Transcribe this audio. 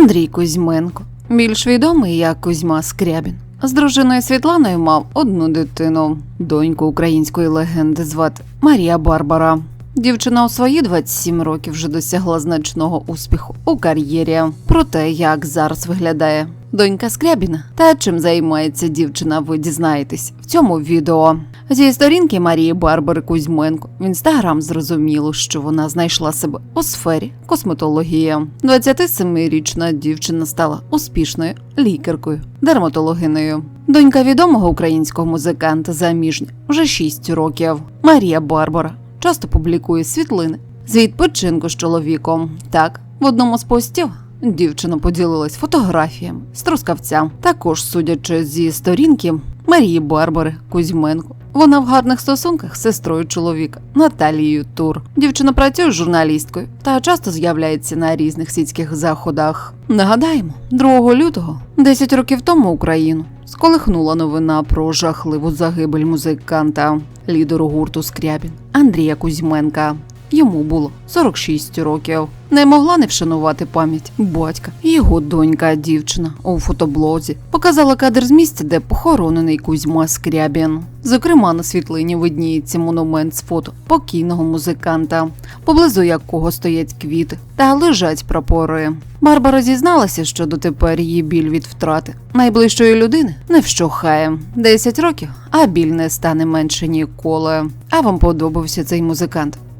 Андрій Кузьменко, більш відомий як Кузьма Скрябін. З дружиною Світланою мав одну дитину, доньку української легенди звати Марія Барбара. Дівчина у свої 27 років вже досягла значного успіху у кар'єрі. Про те, як зараз виглядає донька Скрябіна та чим займається дівчина, ви дізнаєтесь в цьому відео. Зі сторінки Марії Барбари Кузьменко в інстаграм зрозуміло, що вона знайшла себе у сфері косметології. 27-річна дівчина стала успішною лікаркою, дерматологиною. Донька відомого українського музиканта заміжня вже 6 років. Марія Барбара часто публікує світлини з відпочинку з чоловіком. Так, в одному з постів дівчина поділилась фотографіями з трускавця. Також, судячи зі сторінки Марії Барбари Кузьменко. Вона в гарних стосунках з сестрою чоловіка Наталією Тур. Дівчина працює журналісткою та часто з'являється на різних світських заходах. Нагадаємо, 2 лютого, 10 років тому Україну сколихнула новина про жахливу загибель музиканта, лідеру гурту Скрябін Андрія Кузьменка. Йому було 46 років. Не могла не вшанувати пам'ять батька. Його донька, дівчина у фотоблозі показала кадр з місця, де похоронений Кузьма Скрябін. Зокрема, на світлині видніється монумент з фото покійного музиканта, поблизу якого стоять квіти та лежать прапори. Барбара зізналася, що дотепер її біль від втрати найближчої людини не вщухає. 10 років, а біль не стане менше ніколи. А вам подобався цей музикант?